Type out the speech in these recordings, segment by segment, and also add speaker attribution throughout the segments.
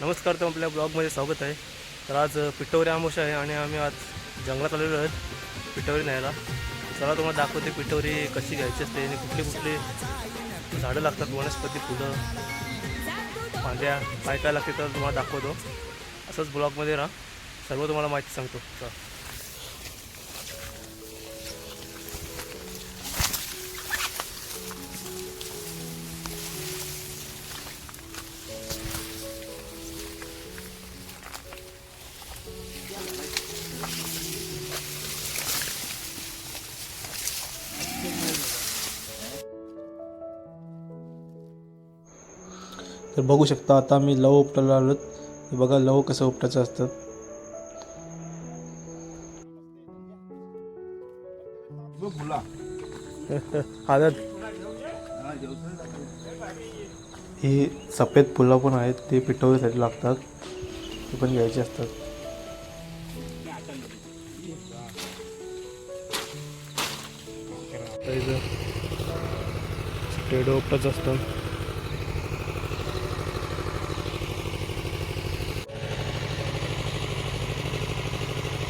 Speaker 1: नमस्कार तर आपल्या ब्लॉगमध्ये स्वागत आहे. तर आज पिठोरी आमोशा आहे आणि आम्ही आज जंगलात आलेलो आहेत पिठोरी न्यायला. चला तुम्हाला दाखवते पिठोरी कशी घ्यायची असते आणि कुठली कुठली झाडं लागतात वनस्पती फुलं फांद्या काय काय लागते तर तुम्हाला दाखवतो. असंच ब्लॉगमध्ये राहा. सर्व तुम्हाला माहिती सांगतो. चला.
Speaker 2: तर बघू शकता आता मी लव उपटायला आलोत हे बघा लव कसं उपटायचं असतं.
Speaker 1: आदत.
Speaker 2: ही सफेद फुलं पण आहेत ते पिठवण्यासाठी लागतात. ते पण घ्यायचे असतात.
Speaker 1: टेडो उपटच असतं.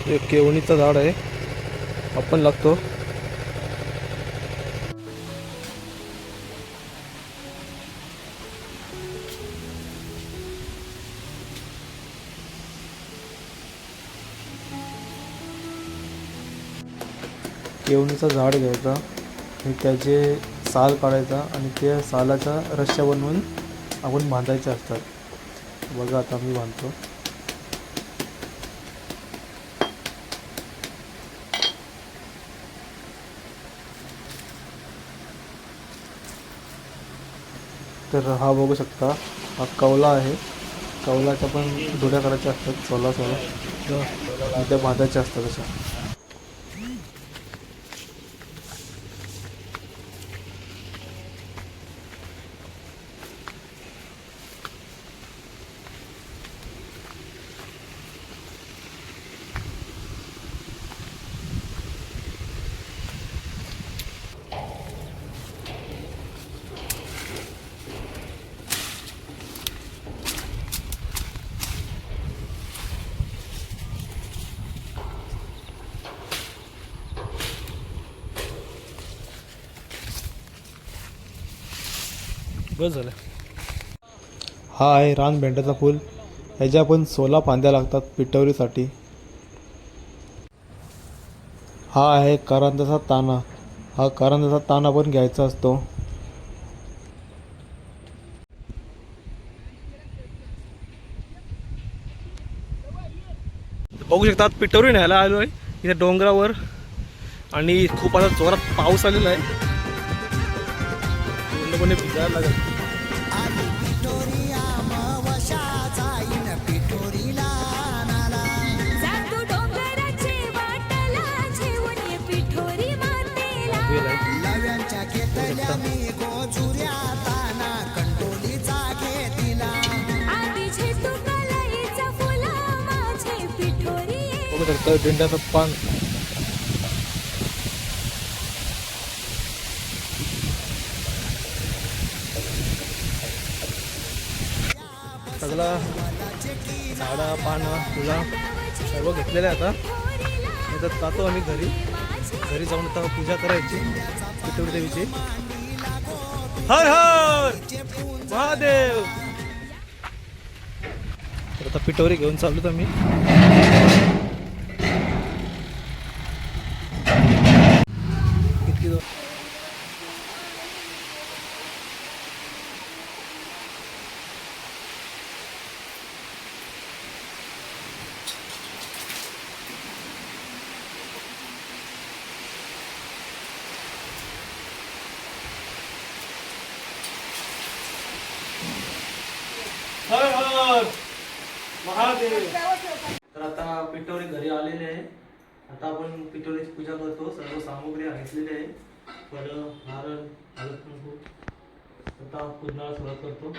Speaker 1: एक केवणीचं झाड आहे. आपण लागतो.
Speaker 2: केवणीचं झाड घ्यायचा. आणि त्याचे साल काढायचा आणि त्या सालाचा रश्या बनवून आपण बांधायचे असतात. बघा आता मी बांधतो. तर हा बघू शकता. हा कवला आहे. कवलाच्या पण दुड्या करायच्या असतात. सोला सोला त्या भाताच्या असतात अशा.
Speaker 1: बस झालं.
Speaker 2: हा आहे रान भेंड्याचा फूल ह्याच्या पण सोला फांद्या लागतात पिठवरीसाठी. हा आहे करंदाचा ताना. हा करंदाचा ताना पण घ्यायचा असतो.
Speaker 1: बघू शकतात पिठोरी न्यायला आलो आहे इथे डोंगरावर आणि खूप आता जोरात पाऊस आलेला आहे. पूर्णपणे भिजायला लागेल.
Speaker 3: जातो डोंगराचे वाटला जेवण
Speaker 1: सगळा झाडं पानं फुलं सर्व घेतलेलं आहे आता नंतर जातो आम्ही घरी. घरी जाऊन आता पूजा करायची पिठोरी देवीची. हर हर! महादेव! तर आता पिठोरी घेऊन चाललो आम्ही. मी दो- हर हर महादेव. तर आता पिठोरी घरी आलेले आहे. आता आपण पिठोरीची पूजा करतो. सर्व सामुग्री घेतलेली आहे. फळं नारळ हळद कुंकू आता पूजनाला सुरुवात करतो.